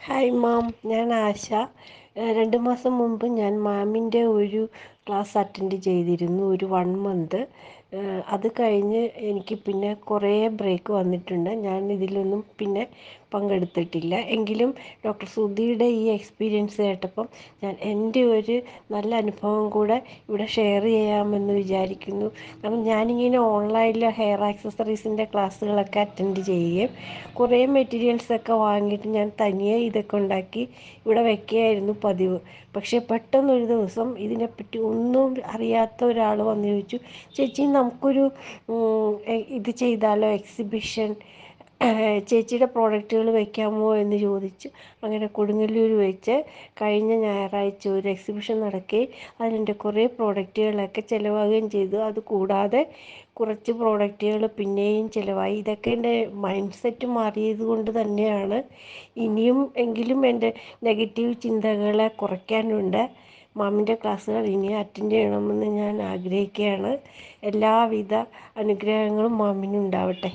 Hi ma'am ഞാൻ ആശ. രണ്ട് മാസം മുമ്പ് ഞാൻ മാമിന്റെ ഒരു ക്ലാസ് അറ്റൻഡ് ചെയ്തിരുന്നു ഒരു വൺ മന്ത്. അത് കഴിഞ്ഞ് എനിക്ക് പിന്നെ കുറേ ബ്രേക്ക് വന്നിട്ടുണ്ട്. ഞാൻ ഇതിലൊന്നും പിന്നെ പങ്കെടുത്തിട്ടില്ല. എങ്കിലും ഡോക്ടർ സുധിയുടെ ഈ എക്സ്പീരിയൻസ് കേട്ടപ്പം ഞാൻ എന്റെ ഒരു നല്ല അനുഭവം കൂടെ ഇവിടെ ഷെയർ ചെയ്യാമെന്ന് വിചാരിക്കുന്നു. കാരണം ഞാനിങ്ങനെ ഓൺലൈനിൽ ഹെയർ ആക്സസറീസിന്റെ ക്ലാസ്സുകളൊക്കെ അറ്റൻഡ് ചെയ്യുകയും കുറേ മെറ്റീരിയൽസൊക്കെ വാങ്ങിയിട്ട് ഞാൻ തനിയെ ഇതൊക്കെ ഉണ്ടാക്കി ഇവിടെ വെക്കുകയായിരുന്നു പതിവ്. പക്ഷേ പെട്ടെന്നൊരു ദിവസം ഇതിനെപ്പറ്റി ഒന്നും അറിയാത്ത ഒരാൾ വന്ന് ചോദിച്ചു ചേച്ചി നമുക്കൊരു ഇത് ചെയ്താലോ? എക്സിബിഷൻ ചേച്ചിയുടെ പ്രോഡക്റ്റുകൾ വയ്ക്കാമോ എന്ന് ചോദിച്ചു അങ്ങനെ കൊടുങ്ങല്ലൂർ വെച്ച് കഴിഞ്ഞ ഞായറാഴ്ച ഒരു എക്സിബിഷൻ നടക്കുകയും അതിലെന്റെ കുറേ പ്രോഡക്റ്റുകളൊക്കെ ചിലവാകുകയും ചെയ്തു. അത് കൂടാതെ കുറച്ച് പ്രോഡക്റ്റുകൾ പിന്നെയും ചിലവായി. ഇതൊക്കെ എന്റെ മൈൻഡ് സെറ്റ് മാറിയത് കൊണ്ട് തന്നെയാണ്. ഇനിയും എങ്കിലും എന്റെ നെഗറ്റീവ് ചിന്തകളെ കുറയ്ക്കാനുണ്ട്. മാമിന്റെ ക്ലാസ്സുകൾ ഇനി അറ്റൻഡ് ചെയ്യണമെന്ന് ഞാൻ ആഗ്രഹിക്കുകയാണ്. എല്ലാവിധ അനുഗ്രഹങ്ങളും മാമിനുണ്ടാവട്ടെ.